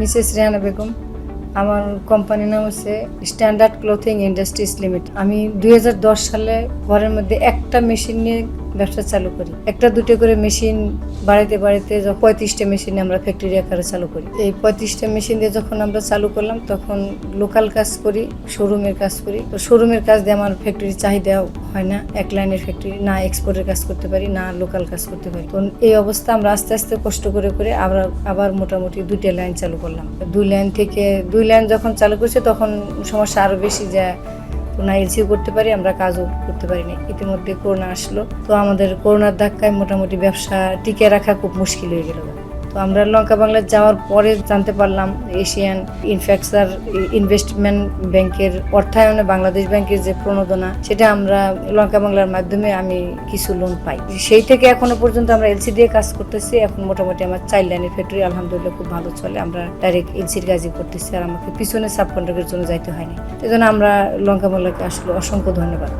Mrs Rehana Begum, আমার কোম্পানির নাম হচ্ছে স্ট্যান্ডার্ড ক্লোথিং ইন্ডাস্ট্রিজ লিমিটেড। আমি দু হাজার দশ সালে ঘরের মধ্যে একটা মেশিন নিয়ে ব্যবসা চালু করি। একটা, দুটো করে মেশিন বাড়িতে বাড়িতে পঁয়ত্রিশটা মেশিন আমরা ফ্যাক্টরি আকারে চালু করি। এই পঁয়ত্রিশটা মেশিন দিয়ে যখন আমরা চালু করলাম, তখন লোকাল কাজ করি শোরুমের কাজ করি। তো শোরুমের কাজ দিয়ে আমার ফ্যাক্টরির চাহিদা হয় না। এক লাইনের ফ্যাক্টরি না এক্সপোর্টের কাজ করতে পারি, না লোকাল কাজ করতে পারি। তো এই অবস্থা আমরা আস্তে আস্তে কষ্ট করে করে আবার আবার মোটামুটি দুইটা লাইন চালু করলাম। দুই লাইন থেকে, দুই লাইন যখন চালু করছে, তখন সমস্যা আরও বেশি যায় তো না এলসিও করতে পারি, আমরা কাজও করতে পারি না ইতিমধ্যে করোনা আসলো। তো আমাদের করোনার ধাক্কায় মোটামুটি ব্যবসা টিকে রাখা খুব মুশকিল হয়ে গেল। তো আমরা লঙ্কা বাংলায় যাওয়ার পরে জানতে পারলাম এশিয়ান ইনফ্রাস্ট্রাকচার ইনভেস্টমেন্ট ব্যাংকের অর্থায়নে বাংলাদেশ ব্যাংকের যে প্রণোদনা, সেটা আমরা লঙ্কা বাংলার মাধ্যমে আমি কিছু লোন পাই। সেই থেকে এখনও পর্যন্ত আমরা এলসি দিয়ে কাজ করতেছি। এখন মোটামুটি আমার চাইল্ড লাইনের ফ্যাক্টরি আলহামদুলিল্লাহ খুব ভালো চলে। আমরা ডাইরেক্ট এলসির কাজই করতেছি আর আমাকে পিছনে সাব কন্ট্রাক্টের জন্য যাইতে হয়নি। এই জন্য আমরা লঙ্কা বাংলাকে আসলে অসংখ্য ধন্যবাদ।